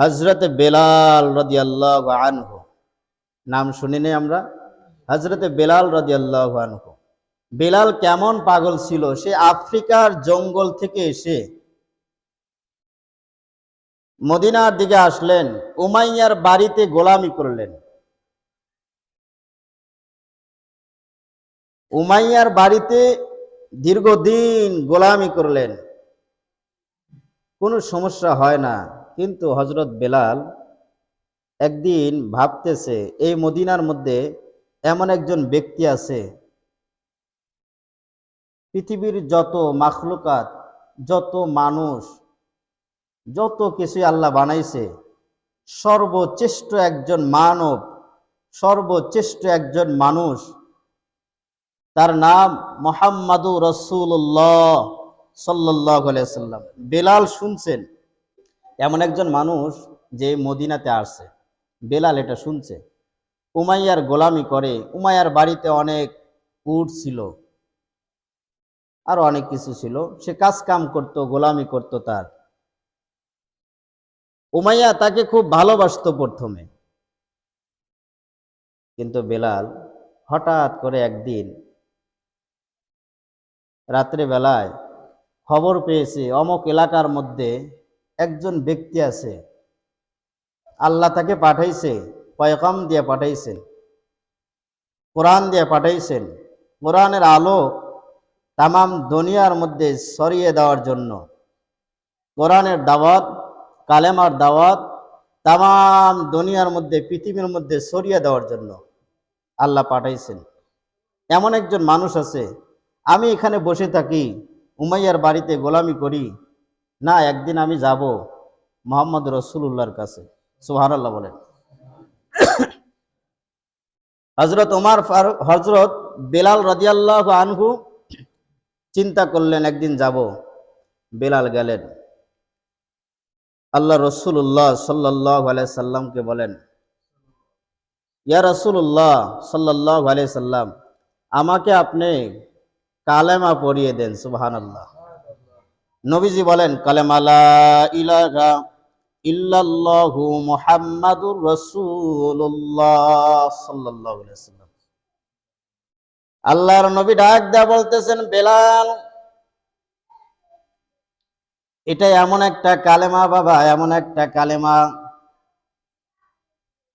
হজরত বেলাল রদিয়াল্লাহ আনহু। নাম শুনিনি আমরা। হজরত বেলাল রদিয়াল্লাহ আনহু। বেলাল কেমন পাগল ছিল? সে আফ্রিকার জঙ্গল থেকে এসে মদিনার দিকে আসলেন। উমাইয়ার বাড়িতে গোলামি করলেন। উমাইয়ার বাড়িতে দীর্ঘদিন গোলামি করলেন। কোনো সমস্যা হয় না। কিন্তু হজরত বেলাল একদিন ভাবতেছে, এই মদিনার মধ্যে এমন একজন ব্যক্তি আছে। পৃথিবীর যত মাখলুকাত, যত মানুষ, যত কিছু আল্লাহ বানাইছে, সর্বশ্রেষ্ঠ একজন মানব, সর্বশ্রেষ্ঠ একজন মানুষ, তার নাম মোহাম্মদুর রসুল্লাহ সাল্লাহ সাল্লাম বেলাল শুনছেন। এমন একজন মানুষ যে মদিনাতে আসছে। বেলাল এটা শুনছে। উমাইয়ার গোলামি করে। উমাইয়ার বাড়িতে অনেক উট ছিল। আর অনেক কিছু ছিল। সে কাজ কাম করত, গোলামি করত তার। উমাইয়া তাকে খুব ভালোবাসতো প্রথমে। কিন্তু বেলাল হঠাৎ করে একদিন রাত্রে বেলায় খবর পেয়েছে, অমক এলাকার মধ্যে একজন ব্যক্তি আছে, আল্লাহ তাকে পাঠাইছে পয়কাম দিয়ে পাঠাইছেন, কোরআন দিয়ে পাঠাইছেন। কোরআনের আলো তামাম দুনিয়ার মধ্যে সরিয়ে দেওয়ার জন্য, কোরআনের দাওয়াত, কালেমার দাওয়াত তামাম দুনিয়ার মধ্যে, পৃথিবীর মধ্যে সরিয়ে দেওয়ার জন্য আল্লাহ পাঠাইছেন। এমন একজন মানুষ আছে, আমি এখানে বসে থাকি, উমাইয়ার বাড়িতে গোলামি করি না, একদিন আমি যাব মোহাম্মদ রসুল্লাহর কাছে। সুহানাল্লাহ বলেন। হজরত উমার ফারুক হজরত বেলাল রাজিয়াল্লাহ আনহু চিন্তা করলেন, একদিন যাব। বেলাল গেলেন। আল্লাহ রসুল্লাহ সাল্লাহ সাল্লামকে বলেন, ইয়া রসুল্লাহ সাল্লাহ সাল্লাম, আমাকে আপনি কালেমা পড়িয়ে দেন সুবাহান আল্লাহ নবীজি বলেন কালেমালা আল্লাহর নবী ডাক দেয়া বলতেছেন, বেলাল, এটা এমন একটা কালেমা বাবা, এমন একটা কালেমা।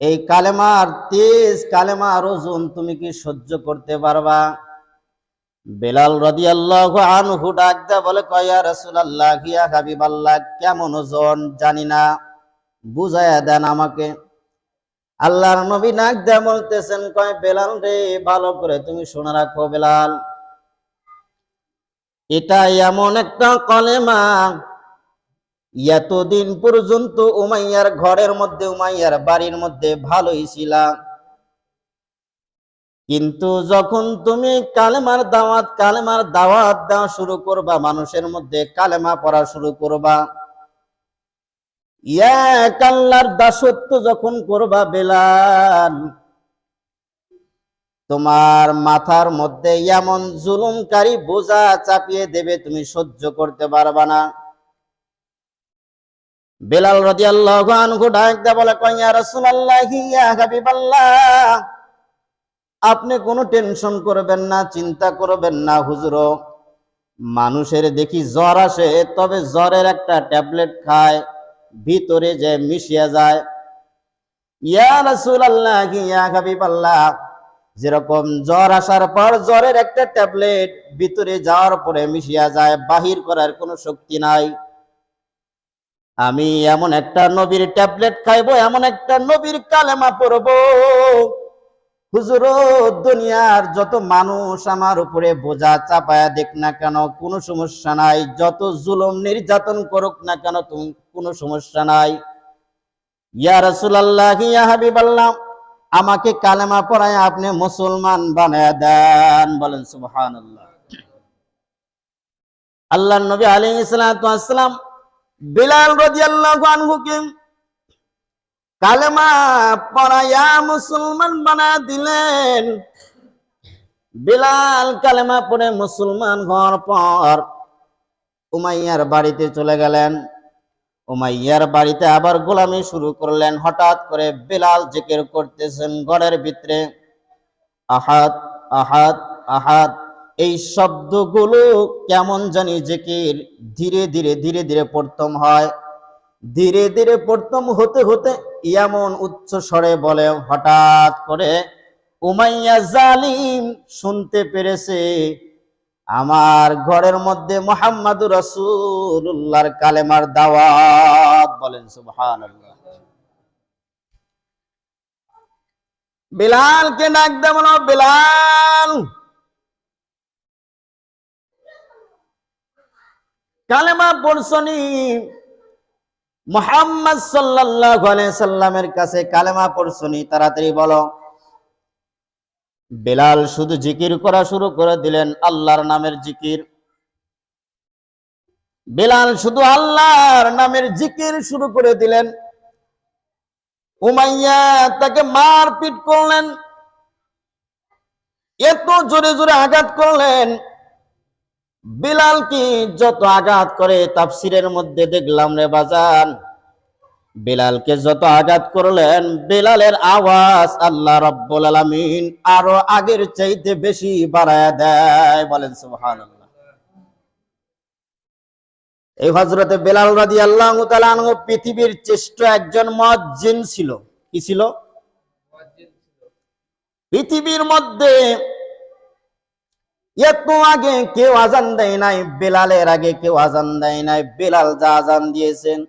এই কালেমার তেজ, কালেমার ওজন তুমি কি সহ্য করতে পারবা? বেলাল রদি আল্লাহ আনহু ডাক দা বলে, কয়া রসুল আল্লাহ গিয়া হাবিব আল্লাহ কেমন ওজন? জানি না। বুঝাইয়া দেন আমাকে। আল্লাহর নবী নাক দেয়া বলতেছেন, কয়, বেলাল রে, ভালো করে তুমি শুনে রাখো বেলাল। এটা এমন একটা কলেমা, এতদিন পর্যন্ত উমাইয়ার ঘরের মধ্যে, উমাইয়ার বাড়ির মধ্যে ভালোই ছিলা কিন্তু যখন তুমি কালেমার দাওয়াত কালেমার দাওয়াত দেওয়া শুরু করবা, মানুষের মধ্যে কালেমা পড়া শুরু করবা। আল্লাহর দাসত্ব যখন করবা বেলাল, তোমার মাথার মধ্যে এমন জুলুমকারী বোঝা চাপিয়ে দেবে, তুমি সহ্য করতে পারবা না। বেলাল রাদিয়াল্লাহু আনহু ডাক দে বলে কইয়া রাসূলুল্লাহি, ইয়া হাবিবাল্লাহ। আপনি কোনো টেনশন করবেন না, চিন্তা করবেন না, হুজুর। মানুষের দেখি জ্বর আসে, তবে জ্বরের একটা ট্যাবলেট খায়, ভিতরে যে মিশিয়া যায়। ইয়া রাসূলুল্লাহ, ইয়া হাবিবাল্লাহ, যেরকম জ্বর আসার পর জ্বরের একটা ট্যাবলেট ভিতরে যাওয়ার পরে মিশিয়া যায়, বাহির করার কোনো শক্তি নাই। আমি এমন একটা নবীর ট্যাবলেট খাইবো, এমন একটা নবীর কালেমা পড়ব। হুজুর, দুনিয়ার যত মানুষ আমার উপরে বোঝা চাপায়া দেখ না কেন, কোনো সমস্যা নাই। যত জুলুম নির্যাতন করুক না কেন, তুমি কোনো সমস্যা নাই। ইয়া রাসূলুল্লাহ, ইয়া হাবিবাল্লাহ, আমাকে কালেমা পড়ায় আপনি মুসলমান বানায় দেন, বলেন সুবহানাল্লাহ। আল্লাহর নবী সালাতু ওয়াসসালাম বিলাল রাদিয়াল্লাহু আনহুকে কালেমা পড়াইয়া মুসলমান বানা দিলেন। বিলাল কালেমা পড়ে মুসলমান হওয়ার পর উমাইয়ার বাড়িতে চলে গেলেন। উমাইয়ার বাড়িতে আবার গোলামি শুরু করলেন। হঠাৎ করে বেলাল জিকির করতেছেন ঘরের ভিতরে। আহাত আহাত আহাত এই শব্দগুলো কেমন জানি জিকির ধীরে ধীরে ধীরে ধীরে প্রথম হয়। ধীরে ধীরে প্রথম হতে হতে এমন উচ্চ স্বরে বলে, হঠাৎ করে উমাইয়া জালিম শুনতে পেরেছে, আমার ঘরের মধ্যে মোহাম্মদুর রসুল্লাহর কালেমার দাওয়াত, বলেন, সুবহানাল্লাহ। বিলালকে ডাক দেব না বিলাল! কালেমা পড়ছনি মোহাম্মদ আলাইহি সাল্লামের কাছে কালেমা পড়ছনি তাড়াতাড়ি বলো। বেলাল শুধু জিকির করা শুরু করে দিলেন, আল্লাহর নামের জিকির। বেলাল শুধু আল্লাহর নামের জিকির শুরু করে দিলেন। উমাইয়া তাকে মারপিট করলেন। এত জোরে জোরে আঘাত করলেন। বিলাল কি যত আঘাত করে তাফসিরের মধ্যে দেখলাম রে বাজান? বেলালকে যত আঘাত করলেন, বেলালের আওয়াজ আল্লাহ রব্বুল আলামিন আরও আগের চাইতে বেশি বাড়ায় দেয়, বলেন সুবহানাল্লাহ। এই হযরতে বেলাল তাআলা আনহু পৃথিবীর শ্রেষ্ঠ একজন মুয়াজ্জিন ছিল। কি ছিল? পৃথিবীর মধ্যে এত আগে কেউ আজান দেয় নাই, বেলালের আগে কেউ আজান দেয় নাই, বেলাল যা আজান দিয়েছেন।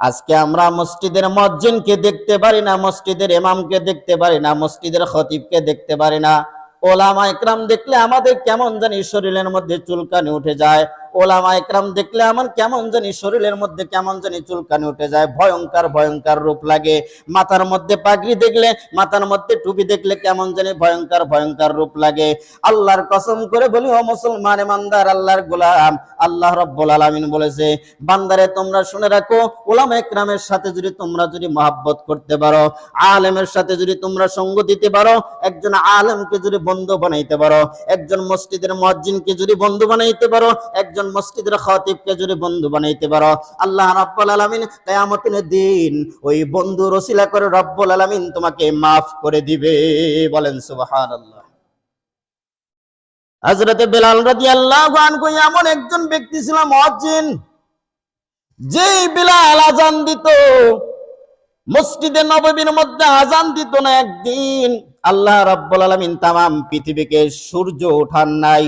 আজকে আমরা মসজিদের মজ্জিন কে দেখতে পারি না, মসজিদের এমাম কে দেখতে পারি না, মসজিদের খতিবকে দেখতে পারি না। ওলামা একরাম দেখলে আমাদের কেমন জানি শরীরের মধ্যে চুলকানি উঠে যায়। ওলামা একরাম দেখলে আমার কেমন জানি শরীরের মধ্যে কেমন জানি চুলকানি উঠে যায়, ভয়ঙ্কর ভয়ঙ্কর রূপ লাগে। মাথার মধ্যে পাগড়ি দেখলে, মাথার মধ্যে টুপি দেখলে কেমন জানি ভয়ঙ্কর ভয়ঙ্কর রূপ লাগে। আল্লাহর কসম করে বলি, ও মুসলমান ইমানদার, আল্লাহর গোলাম, আল্লাহ রব্বুল আলামিন বলেছে, বান্দারে তোমরা শুনে রাখো, ওলামা একরামের সাথে যদি তোমরা যদি মহাব্বত করতে পারো, আলেমের সাথে যদি তোমরা সঙ্গ দিতে পারো, একজন আলেমকে যদি বন্ধু বানাইতে পারো, একজন মসজিদের মুয়াজ্জিনকে যদি বন্ধু বানাইতে পারো, একজন মসজিদের খতিবকে যদি বন্ধু বানাইতে পারো, আল্লাহ রাব্বুল আলামিন কিয়ামতের দিন ওই বন্ধু রসিলা করে রব্বুল আলামিন তোমাকে মাফ করে দিবে, বলেন সুবহানাল্লাহ। হযরতে রাদিয়াল্লাহু আনহু এমন একজন ব্যক্তি ছিল মুয়াজ্জিন যেই বিলাল দিত, মসজিদে নববীর মধ্যে আজান দিত না একদিন, আল্লাহ রাব্বুল আলামিন তামাম পৃথিবীকে সূর্য ওঠান নাই।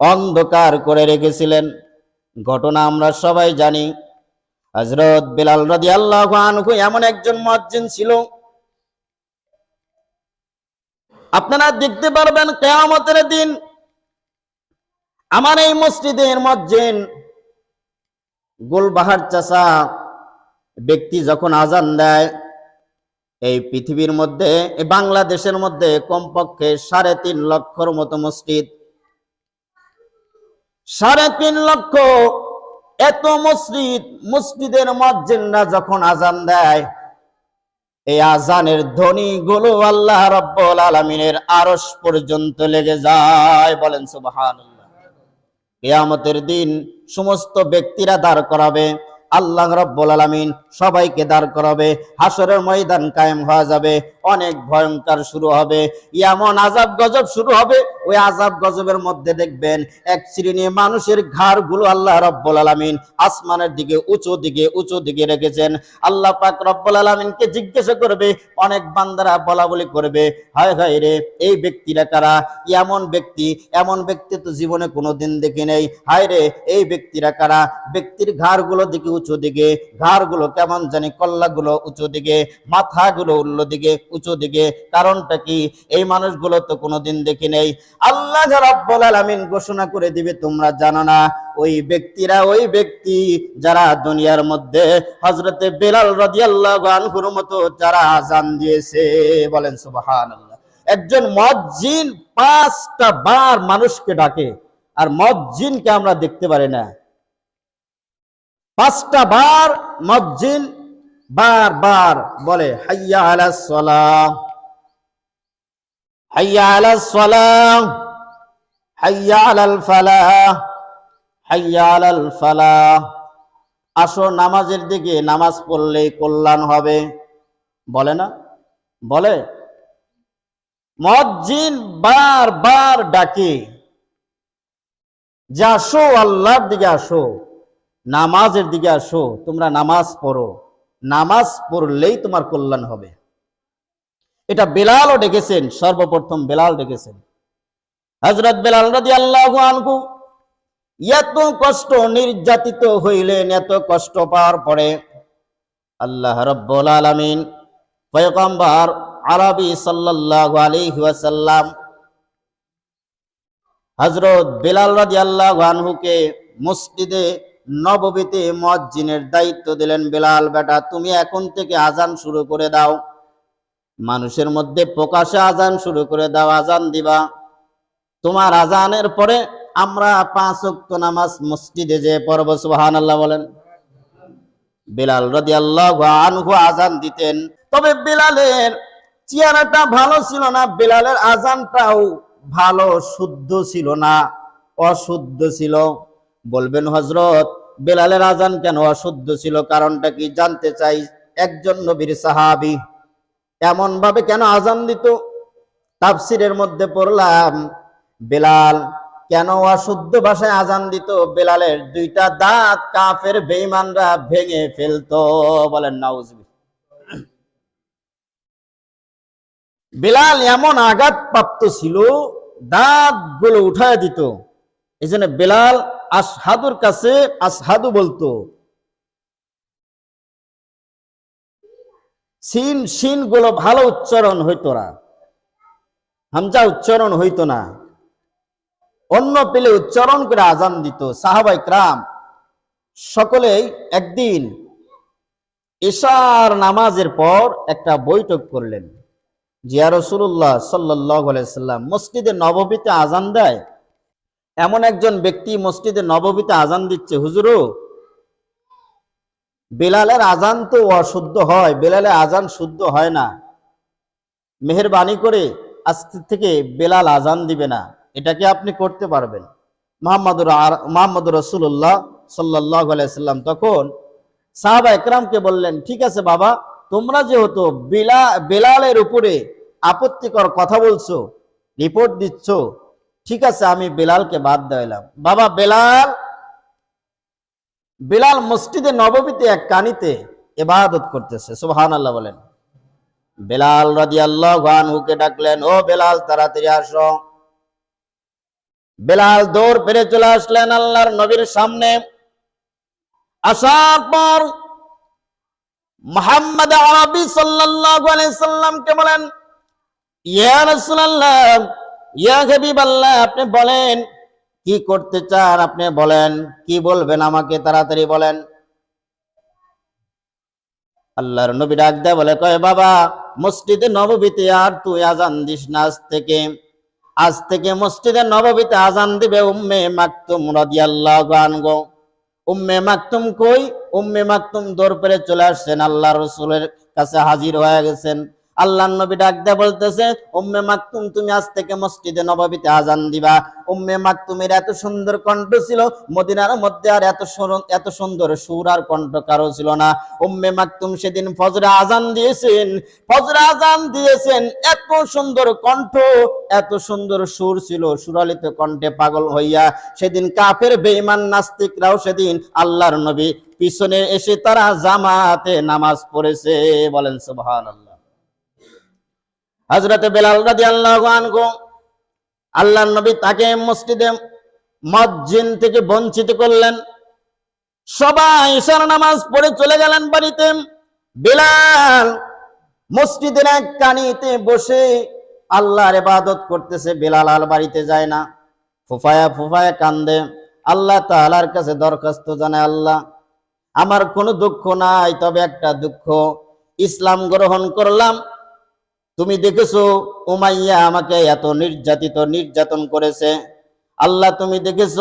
অন্ধকার করে রেখেছিলেন। ঘটনা আমরা সবাই জানি। হজরত বিলাল রাদিয়াল্লাহু আনহু এমন একজন মুয়াজ্জিন ছিল। আপনারা দেখতে পারবেন কিয়ামতের দিন আমার এই মসজিদের মুয়াজ্জিন গোলবাহার চাচা ব্যক্তি যখন আজান দেয়, এই পৃথিবীর মধ্যে বাংলাদেশের মধ্যে কমপক্ষে সাড়ে তিন লক্ষর মতো মসজিদ। সাড়ে তিন লক্ষ এত মসজিদ, মসজিদের মজ্জিনরা যখন আজান দেয়, এই আজানের ধ্বনি গুলো আল্লাহ রব্বুল আলমিনের আরস পর্যন্ত লেগে যায়, বলেন সুবাহ কেয়ামতের দিন সমস্ত ব্যক্তিরা দাঁড় করাবে। আল্লাহ রব্বুল আলামিন সবাইকে দাঁড় করাবে হাসরের ময়দান কায়েম হয়ে যাবে, অনেক ভয়ঙ্কর শুরু হবে, এমন আজাব গজব শুরু হবে, ওই আজাব গজবের মধ্যে দেখবেন এক শ্রেণি মানুষের ঘাড়গুলো আল্লাহ রব্বুল আলামিন আসমানের দিকে, উঁচু দিকে উঁচু দিকে রেখেছেন। আল্লাহ পাক রব্বুল আলামিনকে জিজ্ঞাসা করবে, অনেক বান্দারা বলা বলি করবে, হায় হায় রে, এই ব্যক্তিরা কারা? এমন ব্যক্তি এমন ব্যক্তি তো জীবনে কোনোদিন দেখি নেই। হায় রে, এই ব্যক্তিরা কারা? ব্যক্তির ঘাড়গুলো দিকে উঁচু দিকে, ঘাড়গুলো কেমন জানি, কল্লাগুলো উঁচু দিকে, মাথাগুলো উল্লো দিকে, উঁচু দিকে। কারণটা কি? এই মানুষগুলো তো কোনোদিন দেখি নেই। আল্লাহ রাব্বুল আলামিন ঘোষণা করে দিবে, তোমরা জানো না, ওই ব্যক্তিরা ওই ব্যক্তি যারা দুনিয়ার মধ্যে হজরতে বেলাল রাদিয়াল্লাহু আনহুর মতো যারা আজান দিয়েছে, বলেন সুবহানাল্লাহ। একজন মজ্জিন পাঁচটা বার মানুষকে ডাকে, আর মজ্জিনকে আমরা দেখতে পারি না। পাঁচটা বার মজ্জিন বার বার বলে, হাইয়া আলা সলাহ হাইয়া আলা সলাহ হাইয়া আলাল ফালাহ, হাইয়া আলাল ফালাহ। আসো নামাজের দিকে, নামাজ পড়লে কল্যাণ হবে। বলে না? বলে মজ্জিন বার বার ডাকে, যে আসো, আল্লাহর দিকে আসো। নামাজের দিকে আসো, তোমরা নামাজ পড়ো। নামাজ পড়লেই তোমার কল্যাণ হবে। এটা বেলালও ডেকেছেন, সর্বপ্রথম বেলাল ডেকেছেন। হজরত বেলাল রাজি আল্লাহ আনকু এত কষ্ট নির্যাতিত হইলেন, এত কষ্ট পাওয়ার পরে আল্লাহ রব্বুল আলামিন পয়গম্বর আরবি সাল্লাল্লাহু আলাইহি ওয়াসাল্লাম হযরত বেলাল রাদিয়াল্লাহু আনহুকে মসজিদে নববীতে মুয়াজ্জিনের দায়িত্ব দিলেন বেলাল, বেটা, তুমি এখন থেকে আজান শুরু করে দাও। মানুষের মধ্যে প্রকাশে আজান শুরু করে দাও আজান দিবা। তোমার আজানের পরে আমরা পাঁচ ওয়াক্ত নামাজ মসজিদে যে পড়ব। সুবহানাল্লাহ বলেন। বেলাল রাদিয়াল্লাহু আনহু আজান দিতেন। তবে বেলালের চেহারাটা ভালো ছিল না, বেলালের আজানটাও ভালো, শুদ্ধ ছিল না, অশুদ্ধ ছিল। বলবেন হজরত বেলালের আজান কেন অশুদ্ধ ছিল? কারণটা কি জানতে চাই? একজন নবীর সাহাবী এমন ভাবে কেন আজান দিত? তাফসিরের মধ্যে পড়লাম, বেলাল কেন অশুদ্ধ ভাষায় আজান দিত? বেলালের দুইটা দাঁত কাফের বেইমানরা ভেঙে ফেলতো। বলেন নাউজবি বেলাল এমন আঘাত প্রাপ্ত ছিল দাঁতগুলো উঠায় দিত। এই জন্য বেলাল আসহাদুর কাছে আসহাদু বলতো। সিন সিনগুলো ভালো উচ্চারণ হইতো না। হামজা উচ্চারণ হইতো না। অন্য পেলে উচ্চারণ করে আজান দিত। সাহাবাই ক্রাম সকলেই একদিন এশার নামাজের পর একটা বৈঠক করলেন। জিয়া রসুল্লাহ সাল্লাহ সাল্লাম মসজিদে নববীতে আজান দেয় এমন একজন ব্যক্তি মসজিদে নববীতে আজান দিচ্ছে, হুজুরু, বেলালের আজান তো অশুদ্ধ হয়, বেলালের আজান শুদ্ধ হয় না। মেহরবানি করে আজ থেকে বেলাল আজান দিবে না। এটাকে আপনি করতে পারবেন? মোহাম্মদুর মোহাম্মদ রসুল্লাহ সাল্লাহ সাল্লাম তখন সাহাবা একরামকে বললেন, ঠিক আছে বাবা, তোমরা যেহেতু বেলা, বেলালের উপরে আপত্তিকর কথা বলছো, রিপোর্ট দিচ্ছ ঠিক আছে, আমি বেলালকে বাদ দিলাম বাবা, বেলাল বেলাল মসজিদে নববীতে এক কানিতে এবাদত করতেছে সুবহান আল্লাহ বলেন। বেলাল রাজি আল্লাহ হুকে ডাকলেন, ও বেলাল, তাড়াতাড়ি আসো। বেলাল দৌড় পেরে চলে আসলেন আল্লাহর নবীর সামনে। আসার পর মোহাম্মদ আরবি সাল্লাল্লাহু আলাইহি সাল্লামকে বলেন, ইয়া রাসূলুল্লাহ ইয়া হাবিবাল্লাহ, আপনি বলেন। কি করতে চান আপনি বলেন। কি বলবেন আমাকে তাড়াতাড়ি বলেন। আল্লাহর নবী ডাক দেয় বলে, কয় বাবা, মসজিদে নববীতে আর তুই আজান দিস না আজ থেকে। আজ থেকে মসজিদে নববীতে আজান দিবে উম্মে মাকতুম রাদিয়াল্লাহু আনহু। উম্মে মাকতুম কই? উম্মে মাকতুম দৌড় পেরে চলে আসছেন আল্লাহ রসুলের কাছে হাজির হয়ে গেছেন। আল্লাহ নবী ডাক দেয়া বলতেছে, উম্মে মাকতুম, তুমি আজ থেকে মসজিদে নববীতে আজান দিবা। উম্মে মাকতুমের এত সুন্দর কণ্ঠ ছিল, মদিনার মধ্যে আর এত এত সুন্দর সুর আর কণ্ঠ কারও ছিল না। উম্মে মাকতুম সেদিন ফজরে আজান দিয়েছেন, ফজরে আজান দিয়েছেন, এত সুন্দর কণ্ঠ, এত সুন্দর সুর ছিল, সুরালিত কণ্ঠে পাগল হইয়া। সেদিন কাফের বেঈমান নাস্তিকরাও সেদিন আল্লাহর নবী পিছনে এসে তারা জামাতে নামাজ পড়েছে, বলেন সুবহানাল্লাহ। হজরতে বেলাল রাদিয়াল্লাহু আনহু আল্লাহ নবী তাকে মসজিদে মজ্জিন থেকে বঞ্চিত করলেন। সবাই ঈশার নামাজ পড়ে চলে গেলেন বাড়িতে। বেলাল মসজিদের এক কানিতে বসে আল্লাহর ইবাদত করতেছে, বেলাল আর বাড়িতে যায় না। ফুফায়া ফুফায়া কান্দে, আল্লাহ তাআলার কাছে দরখাস্ত জানায়, আল্লাহ, আমার কোনো দুঃখ নাই, তবে একটা দুঃখ, ইসলাম গ্রহণ করলাম তুমি দেখেছ? উমাইয়া আমাকে এত নির্যাতিত নির্যাতন করেছে। আল্লাহ, তুমি দেখেছ?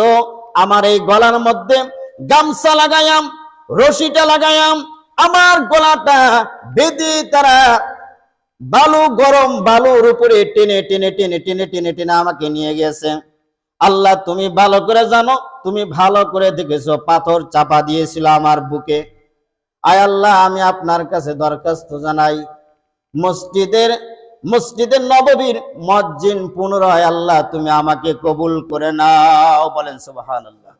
আমার এই গলার মধ্যে গামছা লাগায়াম, রশিটা লাগায়াম, আমার গলাটা বেঁধে তারা বালু, গরম বালুর উপরে টেনে টেনে টেনে টেনে টেনে টেনে আমাকে নিয়ে গেছে। আল্লাহ, তুমি ভালো করে জানো? তুমি ভালো করে দেখেছ? পাথর চাপা দিয়েছিল আমার বুকে। আয় আল্লাহ, আমি আপনার কাছে দরখাস্ত জানাই। মসজিদের মসজিদের নববীর মজ্জিন পুনরায় আল্লাহ তুমি আমাকে কবুল করে নাও বলেন সুবহানাল্লাহ।